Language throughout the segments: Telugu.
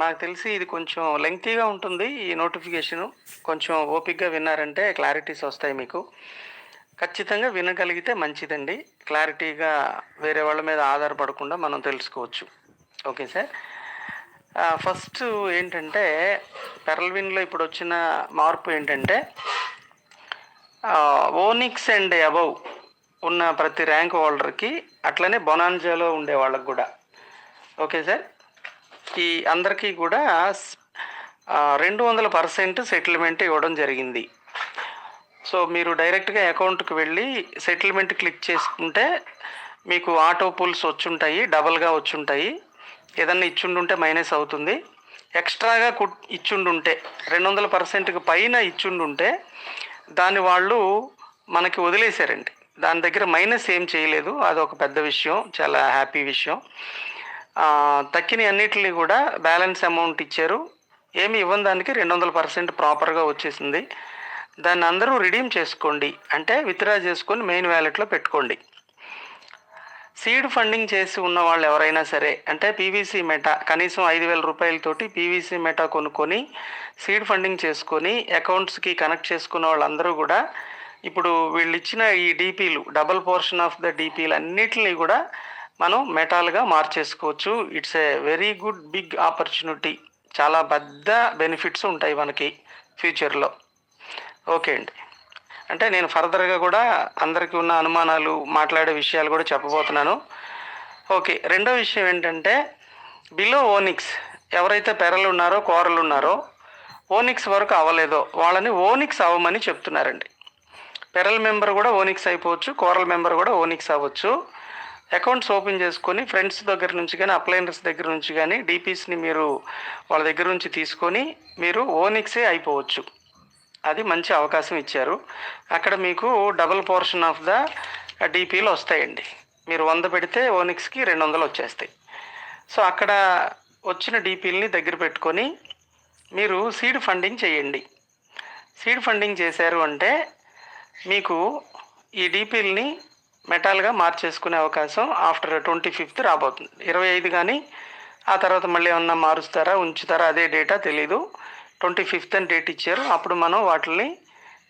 నాకు తెలిసి ఇది కొంచెం లెంగ్తీగా ఉంటుంది ఈ నోటిఫికేషను కొంచెం ఓపిక్గా విన్నారంటే క్లారిటీస్ వస్తాయి మీకు. ఖచ్చితంగా వినగలిగితే మంచిదండి. క్లారిటీగా వేరే వాళ్ళ మీద ఆధారపడకుండా మనం తెలుసుకోవచ్చు. ఓకే సార్ ఫస్ట్ ఏంటంటే పెరల్విన్లో ఇప్పుడు వచ్చిన మార్పు ఏంటంటే ఓనిక్స్ అండ్ అబవ్ ఉన్న ప్రతి ర్యాంక్ హోల్డర్కి అట్లనే బొనాన్జాలో ఉండే వాళ్ళకి కూడా. ఓకే సార్ ఈ అందరికీ కూడా రెండు వందల పర్సెంట్ సెటిల్మెంట్ ఇవ్వడం జరిగింది. సో మీరు డైరెక్ట్గా అకౌంట్కి వెళ్ళి సెటిల్మెంట్ క్లిక్ చేసుకుంటే మీకు ఆటో పుల్స్ వచ్చుంటాయి డబల్గా వచ్చుంటాయి. ఏదన్నా ఇచ్చుండుంటే మైనస్ అవుతుంది. ఎక్స్ట్రాగా కుట్ ఇచ్చుండుంటే రెండు వందల పర్సెంట్కి పైన ఇచ్చుండుంటే దాన్ని వాళ్ళు మనకి వదిలేశారండి. దాని దగ్గర మైనస్ ఏం చేయలేదు. అది ఒక పెద్ద విషయం చాలా హ్యాపీ విషయం. తక్కిన అన్నిటిని కూడా బ్యాలెన్స్ అమౌంట్ ఇచ్చారు. ఏమి ఇవ్వని దానికి రెండు వందల పర్సెంట్ ప్రాపర్గా వచ్చేసింది. దాన్ని అందరూ రిడీమ్ చేసుకోండి. అంటే విత్డ్రా చేసుకొని మెయిన్ వ్యాలెట్లో పెట్టుకోండి. సీడ్ ఫండింగ్ చేసి ఉన్న వాళ్ళు ఎవరైనా సరే అంటే పీవీసీ మెటా కనీసం ఐదు వేల రూపాయలతోటి పీవీసీ మెటా కొనుక్కొని సీడ్ ఫండింగ్ చేసుకొని అకౌంట్స్కి కనెక్ట్ చేసుకున్న వాళ్ళందరూ కూడా ఇప్పుడు వీళ్ళు ఇచ్చిన ఈ డీపీలు డబల్ పోర్షన్ ఆఫ్ ద డీపీలు అన్నిటిని కూడా మనం మెటాల్గా మార్చేసుకోవచ్చు. It's a very good big opportunity చాలా పెద్ద బెనిఫిట్స్ ఉంటాయి మనకి ఫ్యూచర్లో ఓకే అండి. అంటే నేను ఫర్దర్గా కూడా అందరికీ ఉన్న అనుమానాలు మాట్లాడే విషయాలు కూడా చెప్పబోతున్నాను. ఓకే రెండో విషయం ఏంటంటే బిలో ఓనిక్స్ ఎవరైతే పెరలు ఉన్నారో కోరలు ఉన్నారో ఓనిక్స్ వరకు అవ్వలేదో వాళ్ళని ఓనిక్స్ అవ్వమని చెప్తున్నారండి. పెరల్ మెంబర్ కూడా ఓనిక్స్ అయిపోవచ్చు కోరల్ మెంబర్ కూడా ఓనిక్స్ అవ్వచ్చు. అకౌంట్స్ ఓపెన్ చేసుకొని ఫ్రెండ్స్ దగ్గర నుంచి కానీ అప్లయన్స్ దగ్గర నుంచి కానీ డీపీస్ని మీరు వాళ్ళ దగ్గర నుంచి తీసుకొని మీరు ఓనిక్సే అయిపోవచ్చు. అది మంచి అవకాశం ఇచ్చారు. అక్కడ మీకు డబుల్ పోర్షన్ ఆఫ్ ద డీపీలు వస్తాయండి. మీరు వంద పెడితే ఓనిక్స్కి రెండు వందలు వచ్చేస్తాయి. సో అక్కడ వచ్చిన డీపీలని దగ్గర పెట్టుకొని మీరు సీడ్ ఫండింగ్ చేయండి. సీడ్ ఫండింగ్ చేశారు అంటే మీకు ఈ డీపీల్ని మెటాల్గా మార్చేసుకునే అవకాశం ఆఫ్టర్ ట్వంటీ ఫిఫ్త్ రాబోతుంది. ఇరవై ఐదు కానీ ఆ తర్వాత మళ్ళీ ఏమన్నా మారుస్తారా ఉంచుతారా అదే డేటా తెలీదు. ట్వంటీ ఫిఫ్త్ అని డేట్ ఇచ్చారు. అప్పుడు మనం వాటిని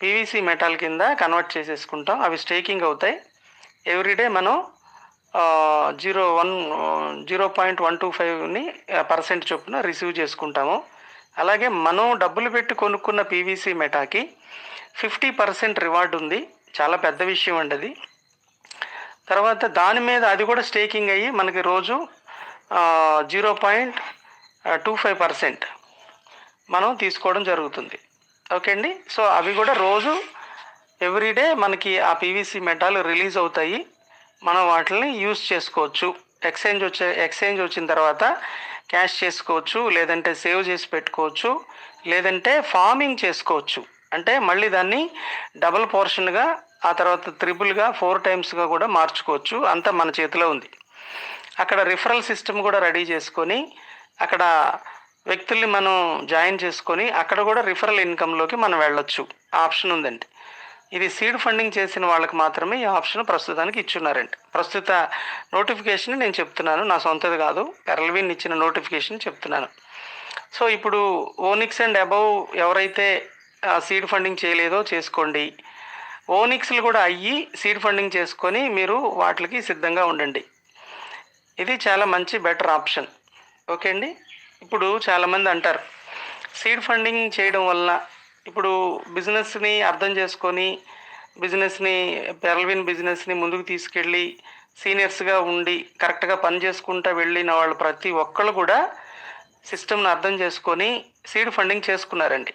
పీవీసీ మెటాల్ కింద కన్వర్ట్ చేసేసుకుంటాం. అవి స్టేకింగ్ అవుతాయి. ఎవ్రీడే మనం zero one zero point one two ఫైవ్ని percent చొప్పున రిసీవ్ చేసుకుంటాము. అలాగే మనం డబ్బులు పెట్టి కొనుక్కున్న పీవీసీ మెటాకి ఫిఫ్టీ పర్సెంట్ రివార్డ్ ఉంది. చాలా పెద్ద విషయం అండి అది. తర్వాత దాని మీద అది కూడా స్టేకింగ్ అయ్యి మనకి రోజు zero point two five percent మనం తీసుకోవడం జరుగుతుంది. ఓకే అండి? సో అవి కూడా రోజు ఎవ్రీడే మనకి ఆ పీవీసీ మెటాలు రిలీజ్ అవుతాయి. మనం వాటిని యూస్ చేసుకోవచ్చు. ఎక్స్చేంజ్ వచ్చే ఎక్స్చేంజ్ వచ్చిన తర్వాత క్యాష్ చేసుకోవచ్చు లేదంటే సేవ్ చేసి పెట్టుకోవచ్చు లేదంటే ఫార్మింగ్ చేసుకోవచ్చు. అంటే మళ్ళీ దాన్ని డబుల్ పోర్షన్గా ఆ తర్వాత త్రిబుల్గా ఫోర్ టైమ్స్గా కూడా మార్చుకోవచ్చు. అంతా మన చేతిలో ఉంది. అక్కడ రిఫరల్ సిస్టమ్ కూడా రెడీ చేసుకొని అక్కడ వ్యక్తుల్ని మనం జాయిన్ చేసుకొని అక్కడ కూడా రిఫరల్ ఇన్కంలోకి మనం వెళ్ళొచ్చు. ఆప్షన్ ఉందండి. ఇది సీడ్ ఫండింగ్ చేసిన వాళ్ళకి మాత్రమే ఈ ఆప్షన్ ప్రస్తుతానికి ఇచ్చున్నారండి ప్రస్తుత నోటిఫికేషన్ నేను చెప్తున్నాను. నా సొంతది కాదు. పెరల్విన్ ఇచ్చిన నోటిఫికేషన్ చెప్తున్నాను. సో ఇప్పుడు ఓనిక్స్ అండ్ అబవ్ ఎవరైతే సీడ్ ఫండింగ్ చేయలేదో చేసుకోండి. ఓనిక్స్లు కూడా అయ్యి సీడ్ ఫండింగ్ చేసుకొని మీరు వాటికి సిద్ధంగా ఉండండి. ఇది చాలా మంచి బెటర్ ఆప్షన్. ఓకే అండి? ఇప్పుడు చాలామంది అంటారు సీడ్ ఫండింగ్ చేయడం వల్ల ఇప్పుడు బిజినెస్ని అర్థం చేసుకొని బిజినెస్ని పెరల్విన్ బిజినెస్ని ముందుకు తీసుకెళ్ళి సీనియర్స్గా ఉండి కరెక్ట్గా పని చేసుకుంటూ వెళ్ళిన వాళ్ళు ప్రతి ఒక్కళ్ళు కూడా సిస్టమ్ను అర్థం చేసుకొని సీడ్ ఫండింగ్ చేసుకున్నారండి.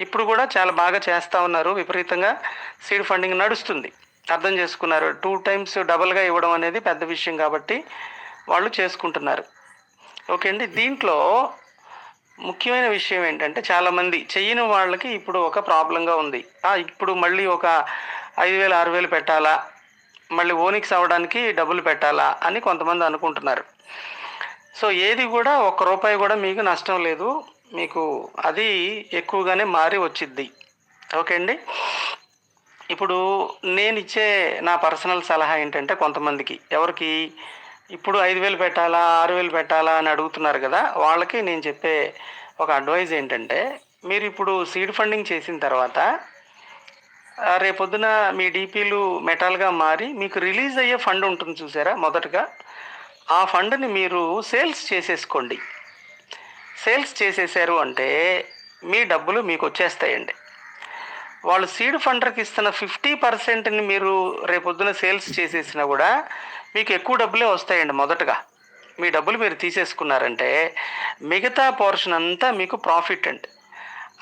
ఇప్పుడు కూడా చాలా బాగా చేస్తూ ఉన్నారు. విపరీతంగా సీడ్ ఫండింగ్ నడుస్తుంది. అర్థం చేసుకున్నారు. టూ టైమ్స్ డబల్గా ఇవ్వడం అనేది పెద్ద విషయం కాబట్టి వాళ్ళు చేసుకుంటున్నారు. ఓకే అండి. దీంట్లో ముఖ్యమైన విషయం ఏంటంటే చాలామంది చెయ్యని వాళ్ళకి ఇప్పుడు ఒక ప్రాబ్లంగా ఉంది. ఇప్పుడు మళ్ళీ ఒక ఐదు వేలు ఆరు వేలు పెట్టాలా? మళ్ళీ ఓనిక్స్ అవ్వడానికి డబ్బులు పెట్టాలా? అని కొంతమంది అనుకుంటున్నారు. సో ఏది కూడా ఒక్క రూపాయి కూడా మీకు నష్టం లేదు. మీకు అది ఎక్కువగానే మారి వచ్చిద్ది. ఓకే అండి? ఇప్పుడు నేను ఇచ్చే నా పర్సనల్ సలహా ఏంటంటే కొంతమందికి ఎవరికి ఇప్పుడు ఐదు వేలు పెట్టాలా ఆరు వేలు పెట్టాలా అని అడుగుతున్నారు కదా వాళ్ళకి నేను చెప్పే ఒక అడ్వైజ్ ఏంటంటే మీరు ఇప్పుడు సీడ్ ఫండింగ్ చేసిన తర్వాత రేపొద్దున మీ డీపీలు మెటాల్గా మారి మీకు రిలీజ్ అయ్యే ఫండ్ ఉంటుంది చూసారా మొదటగా. ఆ ఫండ్ని మీరు సేల్స్ చేసేసుకోండి. సేల్స్ చేసేసారు అంటే మీ డబ్బులు మీకు వచ్చేస్తాయండి. వాళ్ళు సీడ్ ఫండర్కి ఇస్తున్న ఫిఫ్టీ పర్సెంట్ని మీరు రేపొద్దున సేల్స్ చేసేసినా కూడా మీకు ఎక్కువ డబ్బులే వస్తాయండి మొదటగా. మీ డబ్బులు మీరు తీసేసుకున్నారంటే మిగతా పోర్షన్ అంతా మీకు ప్రాఫిట్ అండి.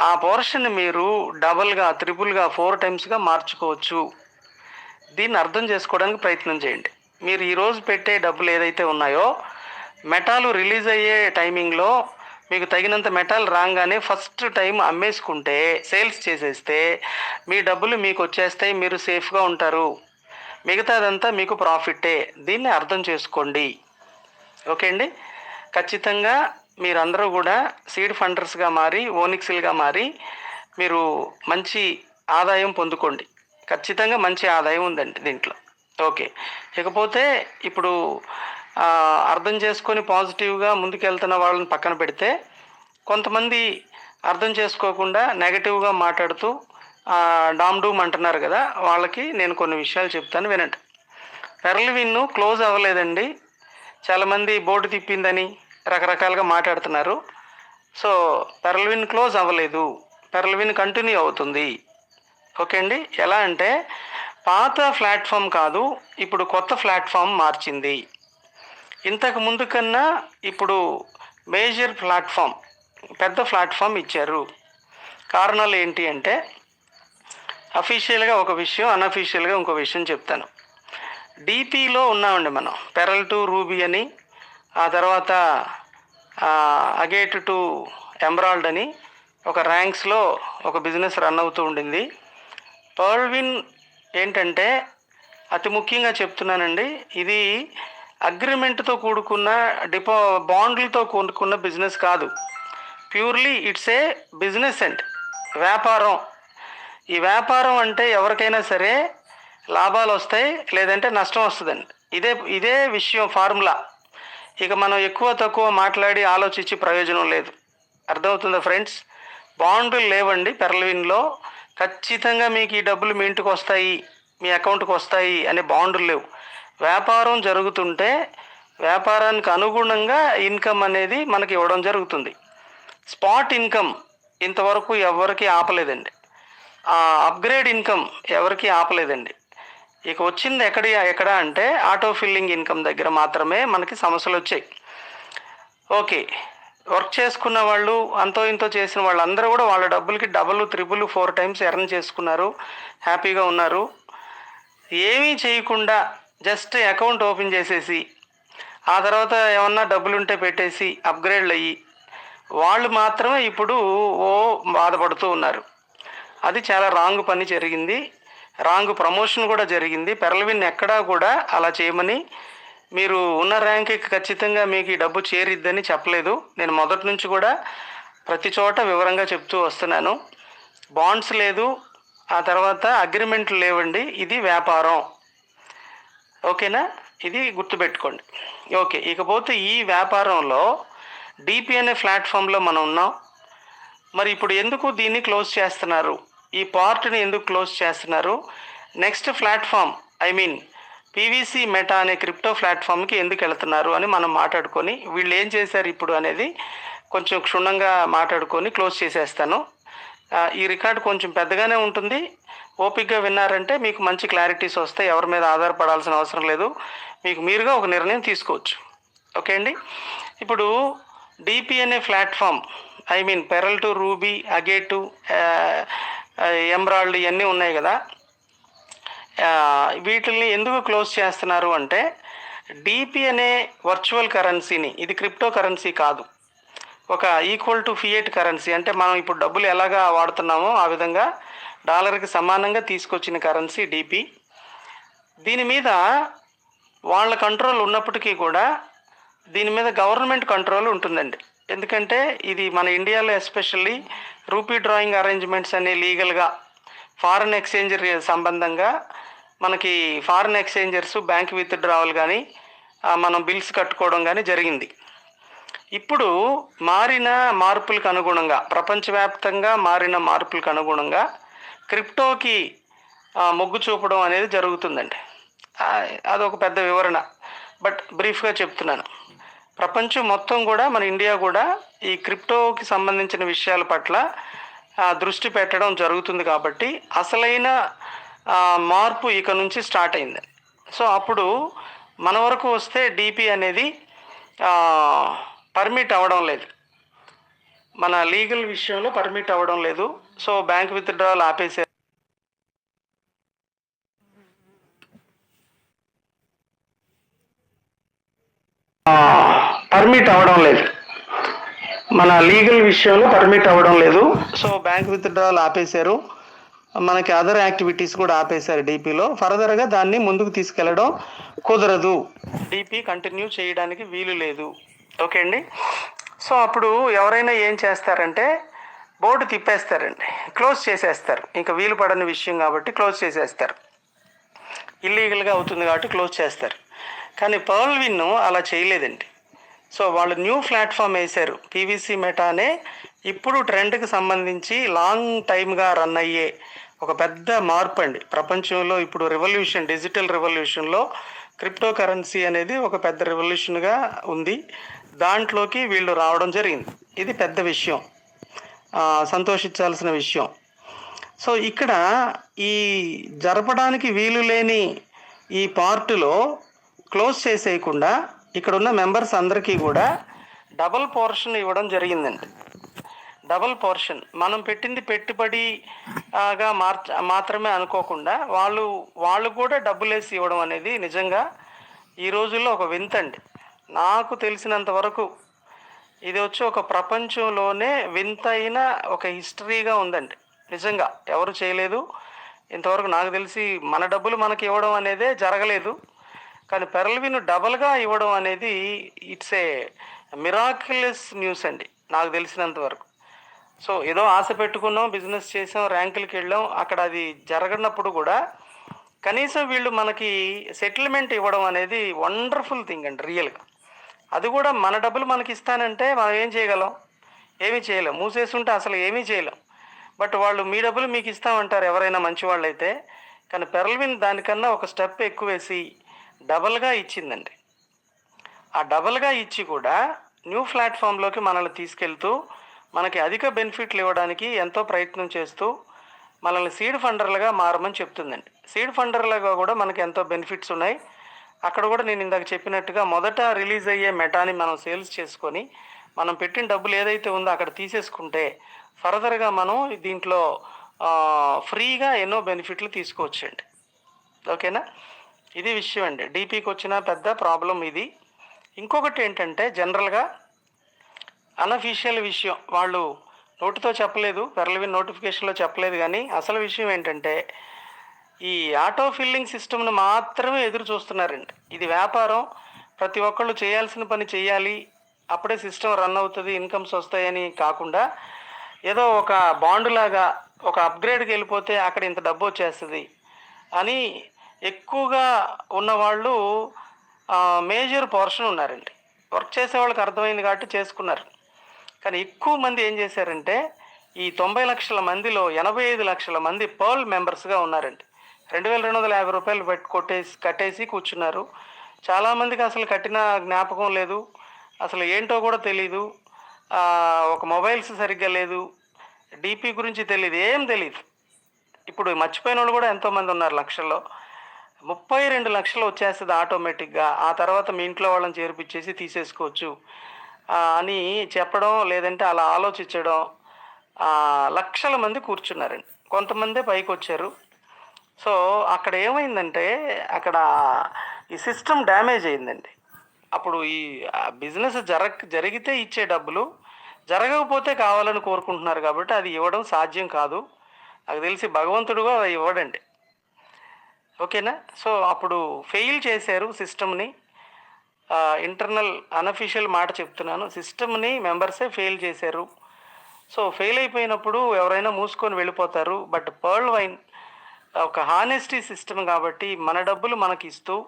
ఆ పోర్షన్ మీరు డబుల్గా త్రిపుల్గా ఫోర్ టైమ్స్గా మార్చుకోవచ్చు. దీన్ని అర్థం చేసుకోవడానికి ప్రయత్నం చేయండి. మీరు ఈరోజు పెట్టే డబ్బులు ఏదైతే ఉన్నాయో మెటాలు రిలీజ్ అయ్యే టైమింగ్లో మీకు తగినంత మెటాల్ రాగానే ఫస్ట్ టైం అమ్మేసుకుంటే సేల్స్ చేసేస్తే మీ డబ్బులు మీకు వచ్చేస్తాయి మీరు సేఫ్గా ఉంటారు. మిగతాదంతా మీకు ప్రాఫిట్టే దీన్ని అర్థం చేసుకోండి. ఓకే అండి? ఖచ్చితంగా మీరందరూ కూడా సీడ్ ఫండర్స్గా మారి ఓనిక్సిల్గా మారి మీరు మంచి ఆదాయం పొందుకోండి. ఖచ్చితంగా మంచి ఆదాయం ఉందండి దీంట్లో. ఓకే ఇకపోతే ఇప్పుడు అర్థం చేసుకొని పాజిటివ్గా ముందుకెళ్తున్న వాళ్ళని పక్కన పెడితే కొంతమంది అర్థం చేసుకోకుండా నెగటివ్గా మాట్లాడుతూ డామ్డూమ్ డామ్ డూమ్ అంటున్నారు కదా వాళ్ళకి నేను కొన్ని విషయాలు చెప్తాను వినండి. పెరల్ విన్ను క్లోజ్ అవ్వలేదండి. చాలామంది బోర్డు తిప్పిందని రకరకాలుగా మాట్లాడుతున్నారు. సో పెరల్ విన్ క్లోజ్ అవ్వలేదు. పెరల్ విన్ కంటిన్యూ అవుతుంది. ఓకే అండి? ఎలా అంటే పాత ప్లాట్ఫామ్ కాదు ఇప్పుడు కొత్త ప్లాట్ఫామ్ మార్చింది. ఇంతకు ముందు కన్నా ఇప్పుడు మేజర్ ప్లాట్ఫామ్ పెద్ద ప్లాట్ఫామ్ ఇచ్చారు. కారణాలు ఏంటి అంటే అఫీషియల్గా ఒక విషయం అన్అఫీషియల్గా ఇంకో విషయం చెప్తాను. డిపిలో ఉన్నామండి మనం పెరల్ టు రూబీ అని ఆ తర్వాత అగేట్ టు ఎమరాల్డ్ అని ఒక ర్యాంక్స్లో ఒక బిజినెస్ రన్ అవుతూ ఉండింది. పర్విన్ ఏంటంటే అతి ముఖ్యంగా చెప్తున్నానండి ఇది అగ్రిమెంట్తో కూడుకున్న డిపో బాండ్లతో కూడుకున్న బిజినెస్ కాదు. Purely it's a business and వ్యాపారం. ఈ వ్యాపారం అంటే ఎవరికైనా సరే లాభాలు వస్తాయి లేదంటే నష్టం వస్తుందండి. ఇదే ఇదే విషయం ఫార్ములా. ఇక మనం ఎక్కువ తక్కువ మాట్లాడి ఆలోచించి ప్రయోజనం లేదు. అర్థమవుతుందా ఫ్రెండ్స్? బాండ్లు లేవండి పెరలవిన్లో. ఖచ్చితంగా మీకు ఈ డబ్బులు మీ ఇంటికి వస్తాయి మీ అకౌంట్కి వస్తాయి అనే బాండ్లు లేవు. వ్యాపారం జరుగుతుంటే వ్యాపారానికి అనుగుణంగా ఇన్కమ్ అనేది మనకి ఇవ్వడం జరుగుతుంది. స్పాట్ ఇన్కమ్ ఇంతవరకు ఎవరికి ఆపలేదండి. ఆ అప్గ్రేడ్ ఇన్కమ్ ఎవరికి ఆపలేదండి. ఇక వచ్చింది ఎక్కడ ఎక్కడ అంటే ఆటో ఫిల్లింగ్ ఇన్కమ్ దగ్గర మాత్రమే మనకి సమస్యలు వచ్చాయి. ఓకే వర్క్ చేసుకున్న వాళ్ళు అంతో ఇంతో చేసిన వాళ్ళందరూ కూడా వాళ్ళ డబ్బులకి double triple four times earn చేసుకున్నారు. హ్యాపీగా ఉన్నారు. ఏమీ చేయకుండా జస్ట్ అకౌంట్ ఓపెన్ చేసేసి ఆ తర్వాత ఏమన్నా డబ్బులు ఉంటే పెట్టేసి అప్గ్రేడ్లు అయ్యి వాళ్ళు మాత్రమే ఇప్పుడు ఓ బాధపడుతూ ఉన్నారు. అది చాలా రాంగ్ పని జరిగింది. రాంగ్ ప్రమోషన్ కూడా జరిగింది. పెరలవిన్ ఎక్కడా కూడా అలా చేయమని మీరు ఉన్న ర్యాంక్కి ఖచ్చితంగా మీకు ఈ డబ్బు చేరిద్దని చెప్పలేదు. నేను మొదటి నుంచి కూడా ప్రతి చోట వివరంగా చెప్తూ వస్తున్నాను. బాండ్స్ లేదు ఆ తర్వాత అగ్రిమెంట్లు లేవండి. ఇది వ్యాపారం. ఓకేనా? ఇది గుర్తుపెట్టుకోండి. ఓకే ఇకపోతే ఈ వ్యాపారంలో డిపి అనే ప్లాట్ఫామ్లో మనం ఉన్నాం. మరి ఇప్పుడు ఎందుకు దీన్ని క్లోజ్ చేస్తున్నారు? ఈ పార్ట్ని ఎందుకు క్లోజ్ చేస్తున్నారు? Next platform I mean PVC Meta అనే క్రిప్టో ప్లాట్ఫామ్కి ఎందుకు వెళ్తున్నారు అని మనం మాట్లాడుకొని వీళ్ళు ఏం చేశారు ఇప్పుడు అనేది కొంచెం క్షుణ్ణంగా మాట్లాడుకొని క్లోజ్ చేసేస్తాను. ఈ రికార్డ్ కొంచెం పెద్దగానే ఉంటుంది. ఓపిక్గా విన్నారంటే మీకు మంచి క్లారిటీస్ వస్తాయి ఎవరి మీద ఆధారపడాల్సిన అవసరం లేదు. మీకు మీరుగా ఒక నిర్ణయం తీసుకోవచ్చు. ఓకే అండి? ఇప్పుడు డిపిఎన్ఏ అనే platform I mean Pearl to Ruby agate ఎంబ్రాయిడ్ ఇవన్నీ ఉన్నాయి కదా. వీటిల్ని వీటిని ఎందుకు క్లోజ్ చేస్తున్నారు అంటే డిపి అనే వర్చువల్ కరెన్సీని ఇది క్రిప్టో కరెన్సీ కాదు. ఒక ఈక్వల్ టు ఫియట్ కరెన్సీ అంటే మనం ఇప్పుడు డబ్బులు ఎలాగా వాడుతున్నామో ఆ విధంగా డాలర్కి సమానంగా తీసుకొచ్చిన కరెన్సీ డిపి. దీని మీద వాళ్ళ కంట్రోల్ ఉన్నప్పటికీ కూడా దీని మీద గవర్నమెంట్ కంట్రోల్ ఉంటుందండి. ఎందుకంటే ఇది మన ఇండియాలో ఎస్పెషల్లీ రూపీ డ్రాయింగ్ అరేంజ్మెంట్స్ అనే లీగల్గా ఫారెన్ ఎక్స్చేంజ్ సంబంధంగా మనకి foreign exchangers bank withdrawal కానీ మనం బిల్స్ కట్టుకోవడం కానీ జరిగింది. ఇప్పుడు మారిన మార్పులకు అనుగుణంగా ప్రపంచవ్యాప్తంగా మారిన మార్పులకు అనుగుణంగా క్రిప్టోకి మొగ్గు చూపడం అనేది జరుగుతుందండి. అదొక పెద్ద వివరణ. బట్ బ్రీఫ్గా చెప్తున్నాను. ప్రపంచం మొత్తం కూడా మన ఇండియా కూడా ఈ క్రిప్టోకి సంబంధించిన విషయాల పట్ల దృష్టి పెట్టడం జరుగుతుంది కాబట్టి అసలైన మార్పు ఇక నుంచి స్టార్ట్ అయింది. సో అప్పుడు మన వరకు వస్తే డిపి అనేది పర్మిట్ అవ్వడం లేదు. మన లీగల్ విషయంలో పర్మిట్ అవ్వడం లేదు. సో బ్యాంక్ విత్డ్రాల్ ఆపేసారు పర్మిట్ అవ్వడం లేదు. మన లీగల్ విషయంలో పర్మిట్ అవ్వడం లేదు. సో బ్యాంక్ విత్డ్రాల్ ఆపేశారు. మనకి అదర్ యాక్టివిటీస్ కూడా ఆపేశారు డీపీలో. ఫర్దర్గా దాన్ని ముందుకు తీసుకెళ్ళడం కుదరదు. డీపీ కంటిన్యూ చేయడానికి వీలు లేదు. ఓకే అండి? సో అప్పుడు ఎవరైనా ఏం చేస్తారంటే బోర్డు తిప్పేస్తారండి. క్లోజ్ చేసేస్తారు. ఇంకా వీలు పడని విషయం కాబట్టి క్లోజ్ చేసేస్తారు. ఇల్లీగల్గా అవుతుంది కాబట్టి క్లోజ్ చేస్తారు. కానీ పర్ల్ విన్ అలా చేయలేదండి. సో వాళ్ళు న్యూ ప్లాట్ఫామ్ వేశారు. పీవీసీ మెటానే ఇప్పుడు ట్రెండ్కి సంబంధించి లాంగ్ టైమ్గా రన్ అయ్యే ఒక పెద్ద మార్పు అండి. ప్రపంచంలో ఇప్పుడు రెవల్యూషన్ డిజిటల్ రెవల్యూషన్లో క్రిప్టో కరెన్సీ అనేది ఒక పెద్ద రెవల్యూషన్గా ఉంది. దాంట్లోకి వీళ్ళు రావడం జరిగింది. ఇది పెద్ద విషయం. సంతోషించాల్సిన విషయం. సో ఇక్కడ ఈ జరపడానికి వీలు లేని ఈ పార్టులో క్లోజ్ చేసేయకుండా ఇక్కడ ఉన్న మెంబర్స్ అందరికీ కూడా డబుల్ పోర్షన్ ఇవ్వడం జరిగిందండి. Double portion. మనం పెట్టింది పెట్టుబడిగా మార్చ మాత్రమే అనుకోకుండా వాళ్ళు వాళ్ళు కూడా డబ్బులు వేసి ఇవ్వడం అనేది నిజంగా ఈ రోజుల్లో ఒక వింతండి నాకు తెలిసినంత వరకు ఇది వచ్చి ఒక ప్రపంచంలోనే వింతైన ఒక హిస్టరీగా ఉందండి. నిజంగా ఎవరు చేయలేదు. ఇంతవరకు నాకు తెలిసి మన డబ్బులు మనకి ఇవ్వడం అనేదే జరగలేదు. కానీ పెరల్విను డబల్గా ఇవ్వడం అనేది ఇట్స్ ఏ మిరాక్యులస్ న్యూస్ అండి నాకు తెలిసినంత వరకు. సో ఏదో ఆశ పెట్టుకున్నాం బిజినెస్ చేసాం ర్యాంకులకి వెళ్ళాం అక్కడ అది జరగనప్పుడు కూడా కనీసం వీళ్ళు మనకి సెటిల్మెంట్ ఇవ్వడం అనేది వండర్ఫుల్ థింగ్ అండి రియల్గా. అది కూడా మన డబ్బులు మనకి ఇస్తానంటే మనం ఏం చేయగలం? ఏమీ చేయలేం. మూసేసుంటే అసలు ఏమీ చేయలేం. బట్ వాళ్ళు మీ డబ్బులు మీకు ఇస్తామంటారు ఎవరైనా మంచి వాళ్ళైతే కానీ పెరల్విన్ దానికన్నా ఒక స్టెప్ ఎక్కువ వేసి డబల్గా ఇచ్చిందండి. ఆ డబల్గా ఇచ్చి కూడా న్యూ ప్లాట్ఫామ్లోకి మనల్ని తీసుకెళ్తూ మనకి అధిక బెనిఫిట్లు ఇవ్వడానికి ఎంతో ప్రయత్నం చేస్తూ మనల్ని సీడ్ ఫండర్లుగా మారమని చెప్తుందండి. సీడ్ ఫండర్లుగా కూడా మనకి ఎంతో బెనిఫిట్స్ ఉన్నాయి. అక్కడ కూడా నేను ఇందాక చెప్పినట్టుగా మొదట రిలీజ్ అయ్యే మెటాని మనం సేల్స్ చేసుకొని మనం పెట్టిన డబ్బులు ఏదైతే ఉందో అక్కడ తీసేసుకుంటే ఫర్దర్గా మనం దీంట్లో ఫ్రీగా ఎన్నో బెనిఫిట్లు తీసుకోవచ్చండి. ఓకేనా? ఇది విషయం అండి. డీపీకి వచ్చిన పెద్ద ప్రాబ్లం ఇది. ఇంకొకటి ఏంటంటే జనరల్గా అనఫీషియల్ విషయం. వాళ్ళు నోటితో చెప్పలేదు పెరలవి నోటిఫికేషన్లో చెప్పలేదు కానీ అసలు విషయం ఏంటంటే ఈ ఆటో ఫిల్లింగ్ సిస్టమ్ను మాత్రమే ఎదురు చూస్తున్నారండి. ఇది వ్యాపారం. ప్రతి ఒక్కళ్ళు చేయాల్సిన పని చేయాలి. అప్పుడే సిస్టమ్ రన్ అవుతుంది ఇన్కమ్స్ వస్తాయని కాకుండా ఏదో ఒక బాండ్ లాగా ఒక అప్గ్రేడ్కి వెళ్ళిపోతే అక్కడ ఇంత డబ్బు వచ్చేస్తుంది అని ఎక్కువగా ఉన్నవాళ్ళు మేజర్ పోర్షన్ ఉన్నారండి. వర్క్ చేసే వాళ్ళకి అర్థమైంది కాబట్టి చేసుకున్నారు. కానీ ఎక్కువ మంది ఏం చేశారంటే ఈ తొంభై లక్షల మందిలో ఎనభై ఐదు లక్షల మంది పర్ల్ మెంబర్స్గా ఉన్నారండి. రెండు వేల రెండు వందల యాభై రూపాయలు పెట్టి కొట్టేసి కట్టేసి కూర్చున్నారు. చాలామందికి అసలు కట్టిన జ్ఞాపకం లేదు. అసలు ఏంటో కూడా తెలీదు. ఒక మొబైల్స్ సరిగ్గా లేదు. డీపీ గురించి తెలియదు ఏం తెలియదు ఇప్పుడు మర్చిపోయిన వాళ్ళు కూడా ఎంతోమంది ఉన్నారు లక్షల్లో. ముప్పై రెండు లక్షలు వచ్చేస్తుంది ఆటోమేటిక్గా. ఆ తర్వాత మీ ఇంట్లో వాళ్ళని చేర్పించేసి తీసేసుకోవచ్చు అని చెప్పడం లేదంటే అలా ఆలోచించడం లక్షల మంది కూర్చున్నారండి. కొంతమందే పైకి వచ్చారు సో అక్కడ ఏమైందంటే అక్కడ ఈ సిస్టమ్ డ్యామేజ్ అయిందండి. అప్పుడు ఈ బిజినెస్ జరగ జరిగితే ఇచ్చే డబ్బులు జరగకపోతే కావాలని కోరుకుంటున్నారు కాబట్టి అది ఇవ్వడం సాధ్యం కాదు. నాకు తెలిసి భగవంతుడుగా అది ఇవ్వడండి. ఓకేనా? సో అప్పుడు ఫెయిల్ చేశారు సిస్టమ్ని. ఇంటర్నల్ అనఫిషియల్ మాట చెప్తున్నాను. సిస్టమ్ని మెంబర్సే ఫెయిల్ చేశారు. సో ఫెయిల్ అయిపోయినప్పుడు ఎవరైనా మూసుకొని వెళ్ళిపోతారు. బట్ పర్ల్ వైన్ ఒక హానెస్టీ సిస్టమ్ కాబట్టి మన డబ్బులు మనకి ఇస్తూ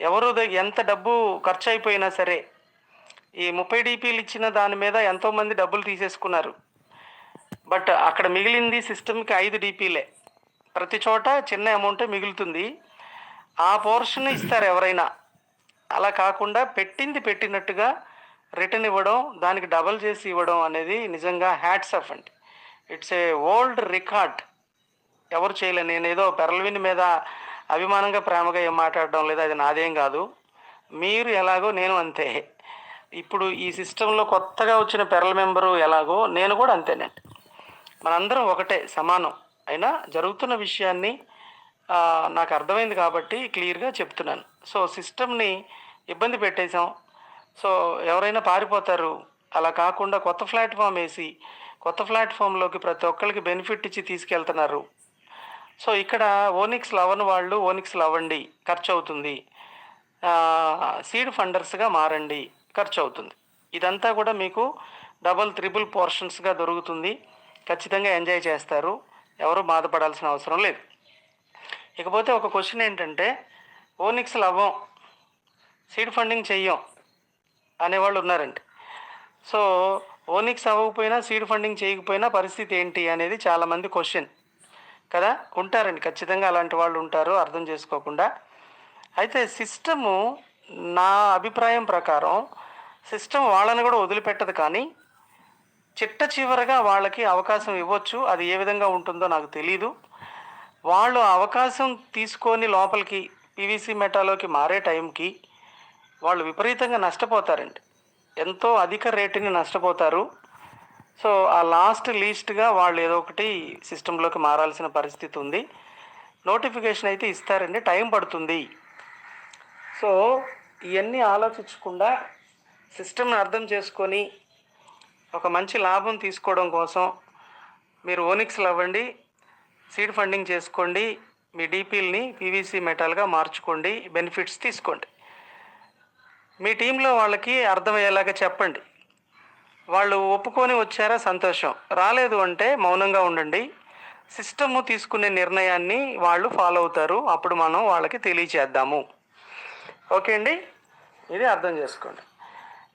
ఎవరు ఎంత డబ్బు ఖర్చు అయిపోయినా సరే ఈ ముప్పై డీపీలు ఇచ్చిన దాని మీద ఎంతోమంది డబ్బులు తీసేసుకున్నారు. బట్ అక్కడ మిగిలింది సిస్టమ్కి ఐదు డీపీలే. ప్రతి చోట చిన్న అమౌంటే మిగులుతుంది. ఆ పోర్షన్ ఇస్తారు ఎవరైనా. అలా కాకుండా పెట్టింది పెట్టినట్టుగా రిటర్న్ ఇవ్వడం దానికి డబల్ చేసి ఇవ్వడం అనేది నిజంగా హ్యాట్స్ ఆఫ్ అండి. ఇట్స్ ఏ ఓల్డ్ రికార్డ్ ఎవరు చేయలేదు నేను ఏదో పెరల్విన్ మీద అభిమానంగా ప్రేమగా ఏం మాట్లాడడం లేదు. అది నాదేం కాదు. మీరు ఎలాగో నేను అంతే. ఇప్పుడు ఈ సిస్టంలో కొత్తగా వచ్చిన పెరల్ మెంబరు ఎలాగో నేను కూడా అంతేనండి మనందరం ఒకటే సమానం. అయినా జరుగుతున్న విషయాన్ని నాకు అర్థమైంది కాబట్టి క్లియర్గా చెప్తున్నాను. సో సిస్టమ్ని ఇబ్బంది పెట్టేశాం. సో ఎవరైనా పారిపోతారు. అలా కాకుండా కొత్త ప్లాట్ఫామ్ వేసి కొత్త ప్లాట్ఫామ్లోకి ప్రతి ఒక్కరికి బెనిఫిట్ ఇచ్చి తీసుకెళ్తున్నారు. సో ఇక్కడ ఓనిక్స్ లవన్ వాళ్ళు ఓనిక్స్ లవండి ఖర్చు అవుతుంది సీడ్ ఫండర్స్గా మారండి ఖర్చు అవుతుంది ఇదంతా కూడా మీకు డబుల్ త్రిబుల్ పోర్షన్స్గా దొరుకుతుంది. ఖచ్చితంగా ఎంజాయ్ చేస్తారు. ఎవరు బాధపడాల్సిన అవసరం లేదు. ఇకపోతే ఒక క్వశ్చన్ ఏంటంటే ఓనిక్స్ లవ్వం సీడ్ ఫండింగ్ చెయ్యం అనేవాళ్ళు ఉన్నారండి సో ఓనిక్స్ అవ్వకపోయినా సీడ్ ఫండింగ్ చేయకపోయినా పరిస్థితి ఏంటి అనేది చాలామంది క్వశ్చన్. కదా? ఉంటారండి. ఖచ్చితంగా అలాంటి వాళ్ళు ఉంటారు. అర్థం చేసుకోకుండా. అయితే సిస్టము నా అభిప్రాయం ప్రకారం సిస్టమ్ వాళ్ళని కూడా వదిలిపెట్టదు కానీ చిట్ట చివరగా వాళ్ళకి అవకాశం ఇవ్వచ్చు. అది ఏ విధంగా ఉంటుందో నాకు తెలీదు. వాళ్ళు అవకాశం తీసుకొని లోపలికి పీవీసీ మెటాలోకి మారే టైంకి వాళ్ళు విపరీతంగా నష్టపోతారండి. ఎంతో అధిక రేటుని నష్టపోతారు. సో ఆ లాస్ట్ లీస్ట్గా వాళ్ళు ఏదో ఒకటి సిస్టంలోకి మారాల్సిన పరిస్థితి ఉంది. నోటిఫికేషన్ అయితే ఇస్తారండి టైం పడుతుంది. సో ఇవన్నీ ఆలోచించకుండా సిస్టమ్ని అర్థం చేసుకొని ఒక మంచి లాభం తీసుకోవడం కోసం మీరు ఓనిక్స్లు అవ్వండి సీడ్ ఫండింగ్ చేసుకోండి మీ డీపీల్ని పీవీసీ మెటల్గా మార్చుకోండి బెనిఫిట్స్ తీసుకోండి. మీ టీంలో వాళ్ళకి అర్థమయ్యేలాగా చెప్పండి. వాళ్ళు ఒప్పుకొని వచ్చారా? సంతోషం. రాలేదు అంటే మౌనంగా ఉండండి. సిస్టమ్ తీసుకునే నిర్ణయాన్ని వాళ్ళు ఫాలో అవుతారు. అప్పుడు మనం వాళ్ళకి తెలియచేద్దాము. ఓకే అండి? ఇది అర్థం చేసుకోండి.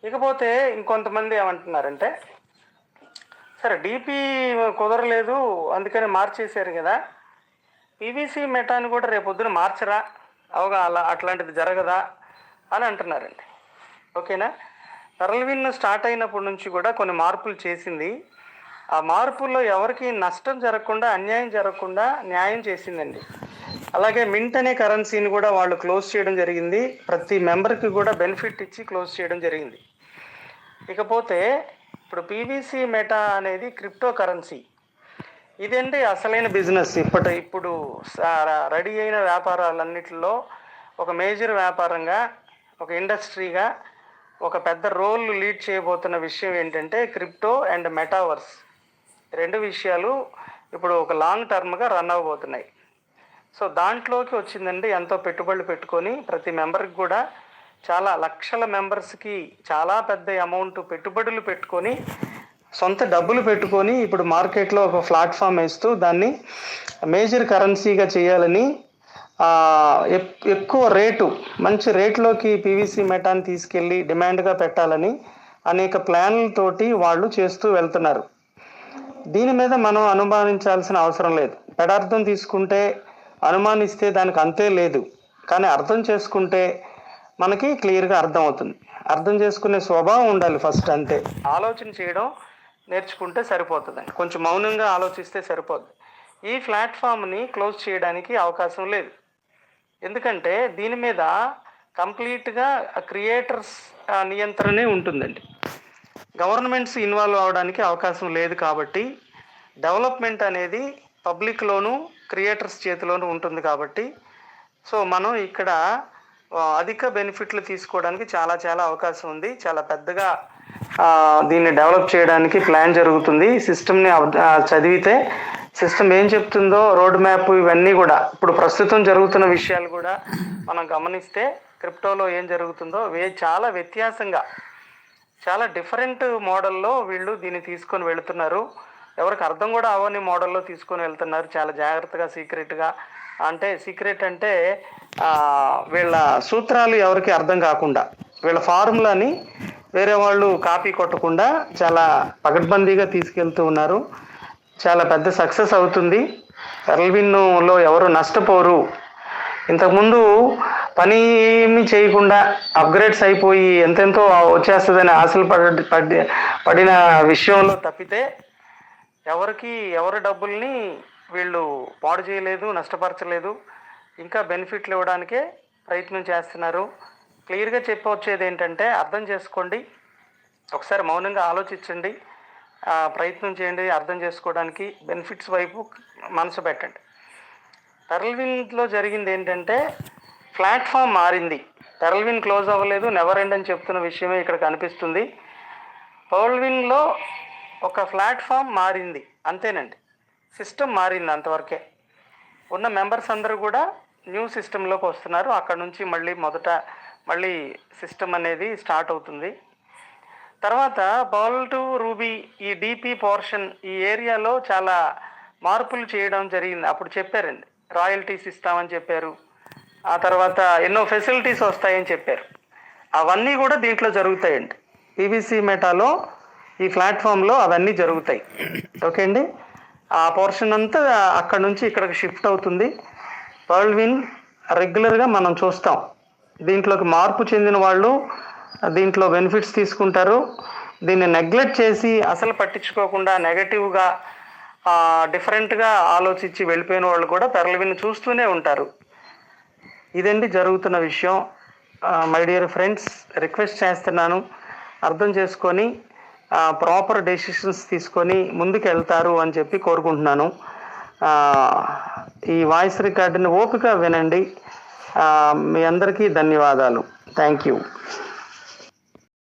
ఇకపోతే ఇంకొంతమంది ఏమంటున్నారంటే సరే డీపీ కుదరలేదు అందుకని మార్చేశారు కదా. పీవీసీ మెటాని కూడా రేపు పొద్దున మార్చరా? అవగా అలా అట్లాంటిది జరగదా? అని అంటున్నారండి. ఓకేనా? పెరల్విన్ స్టార్ట్ అయినప్పటి నుంచి కూడా కొన్ని మార్పులు చేసింది. ఆ మార్పుల్లో ఎవరికి నష్టం జరగకుండా అన్యాయం జరగకుండా న్యాయం చేసిందండి. అలాగే మింట్ అనే కరెన్సీని కూడా వాళ్ళు క్లోజ్ చేయడం జరిగింది. ప్రతి మెంబర్కి కూడా బెనిఫిట్ ఇచ్చి క్లోజ్ చేయడం జరిగింది. ఇకపోతే ఇప్పుడు పీవీసీ మెటా అనేది క్రిప్టో కరెన్సీ. ఇదండి అసలైన బిజినెస్. ఇప్పటి ఇప్పుడు రెడీ అయిన వ్యాపారాలన్నిటిలో ఒక మేజర్ వ్యాపారంగా ఒక ఇండస్ట్రీగా ఒక పెద్ద రోల్ లీడ్ చేయబోతున్న విషయం ఏంటంటే క్రిప్టో అండ్ మెటావర్స్. రెండు విషయాలు ఇప్పుడు ఒక లాంగ్ టర్మ్గా రన్ అవ్వబోతున్నాయి. సో దాంట్లోకి వచ్చిందండి ఎంతో పెట్టుబడులు పెట్టుకొని ప్రతి మెంబర్కి కూడా చాలా లక్షల మెంబర్స్కి చాలా పెద్ద అమౌంట్ పెట్టుబడులు పెట్టుకొని సొంత డబ్బులు పెట్టుకొని ఇప్పుడు మార్కెట్లో ఒక ప్లాట్ఫామ్ వేస్తూ దాన్ని మేజర్ కరెన్సీగా చేయాలని ఎక్కువ రేటు మంచి రేట్లోకి పీవీసీ మెటాన్ తీసుకెళ్ళి డిమాండ్గా పెట్టాలని అనేక ప్లాన్లతోటి వాళ్ళు చేస్తూ వెళ్తున్నారు. దీని మీద మనం అనుమానించాల్సిన అవసరం లేదు. పెడార్థం తీసుకుంటే అనుమానిస్తే దానికి అంతే లేదు. కానీ అర్థం చేసుకుంటే మనకి క్లియర్గా అర్థం అవుతుంది అర్థం చేసుకునే స్వభావం ఉండాలి ఫస్ట్ అంతే. ఆలోచన చేయడం నేర్చుకుంటే సరిపోతుందండి. కొంచెం మౌనంగా ఆలోచిస్తే సరిపోద్ది. ఈ ప్లాట్ఫామ్ని క్లోజ్ చేయడానికి అవకాశం లేదు. ఎందుకంటే దీని మీద కంప్లీట్గా క్రియేటర్స్ నియంత్రణే ఉంటుందండి. గవర్నమెంట్స్ ఇన్వాల్వ్ అవడానికి అవకాశం లేదు కాబట్టి డెవలప్మెంట్ అనేది పబ్లిక్లోను క్రియేటర్స్ చేతిలోనూ ఉంటుంది కాబట్టి సో మనం ఇక్కడ అధిక బెనిఫిట్లు తీసుకోవడానికి చాలా చాలా అవకాశం ఉంది. చాలా పెద్దగా దీన్ని డెవలప్ చేయడానికి ప్లాన్ జరుగుతుంది. సిస్టమ్ని చదివితే సిస్టమ్ ఏం చెప్తుందో రోడ్ మ్యాప్ ఇవన్నీ కూడా ఇప్పుడు ప్రస్తుతం జరుగుతున్న విషయాలు కూడా మనం గమనిస్తే క్రిప్టోలో ఏం జరుగుతుందో వే చాలా వ్యత్యాసంగా చాలా డిఫరెంట్ మోడల్లో వీళ్ళు దీన్ని తీసుకొని వెళుతున్నారు. ఎవరికి అర్థం కూడా అవని మోడల్లో తీసుకొని వెళ్తున్నారు చాలా జాగ్రత్తగా సీక్రెట్గా. అంటే సీక్రెట్ అంటే వీళ్ళ సూత్రాలు ఎవరికి అర్థం కాకుండా వీళ్ళ ఫార్ములాని వేరే వాళ్ళు కాపీ కొట్టకుండా చాలా పకడ్బందీగా తీసుకెళ్తూ ఉన్నారు. చాలా పెద్ద సక్సెస్ అవుతుంది. ఎల్విన్లో ఎవరు నష్టపోరు. ఇంతకుముందు పని ఏమి చేయకుండా అప్గ్రేడ్స్ అయిపోయి ఎంతెంతో వచ్చేస్తుందని ఆశలు పడి పడి పడిన విషయంలో తప్పితే ఎవరికి ఎవరి డబ్బుల్ని వీళ్ళు పాడు చేయలేదు నష్టపరచలేదు. ఇంకా బెనిఫిట్లు ఇవ్వడానికే ప్రయత్నం చేస్తున్నారు. క్లియర్గా చెప్పవచ్చేది ఏంటంటే అర్థం చేసుకోండి. ఒకసారి మౌనంగా ఆలోచించండి. ప్రయత్నం చేయండి అర్థం చేసుకోవడానికి బెనిఫిట్స్ వైపు మనసు పెట్టండి. టర్ల్విన్లో జరిగింది ఏంటంటే ప్లాట్ఫామ్ మారింది. టర్ల్విన్ క్లోజ్ అవ్వలేదు నెవర్ ఎండ్ అని చెప్తున్న విషయమే ఇక్కడ కనిపిస్తుంది. పౌల్విన్లో ఒక ప్లాట్ఫామ్ మారింది అంతేనండి. సిస్టమ్ మారింది అంతవరకే. ఉన్న మెంబర్స్ అందరూ కూడా న్యూ సిస్టంలోకి వస్తున్నారు. అక్కడ నుంచి మళ్ళీ మొదట మళ్ళీ సిస్టమ్ అనేది స్టార్ట్ అవుతుంది. తర్వాత బౌల్ టు రూబీ ఈ డిపి పోర్షన్ ఈ ఏరియాలో చాలా మార్పులు చేయడం జరిగింది. అప్పుడు చెప్పారండి రాయల్టీస్ ఇస్తామని చెప్పారు. ఆ తర్వాత ఎన్నో ఫెసిలిటీస్ వస్తాయని చెప్పారు. అవన్నీ కూడా దీంట్లో జరుగుతాయండి. పీవీసీ మెటాలో ఈ ప్లాట్ఫామ్లో అవన్నీ జరుగుతాయి. ఓకే అండి? ఆ పోర్షన్ అంతా అక్కడ నుంచి ఇక్కడికి షిఫ్ట్ అవుతుంది. పర్ల్విన్ రెగ్యులర్గా మనం చూస్తాం. దీంట్లోకి మార్పు చెందిన వాళ్ళు దీంట్లో బెనిఫిట్స్ తీసుకుంటారు. దీన్ని నెగ్లెక్ట్ చేసి అసలు పట్టించుకోకుండా నెగటివ్గా డిఫరెంట్గా ఆలోచించి వెళ్ళిపోయిన వాళ్ళు కూడా పెరలవిని చూస్తూనే ఉంటారు. ఇదండి జరుగుతున్న విషయం. మై డియర్ ఫ్రెండ్స్ రిక్వెస్ట్ చేస్తున్నాను. అర్థం చేసుకొని ప్రాపర్ డెసిషన్స్ తీసుకొని ముందుకు వెళ్తారు అని చెప్పి కోరుకుంటున్నాను. ఈ వాయిస్ రికార్డుని ఓపిక వినండి. మీ అందరికీ ధన్యవాదాలు. Thank you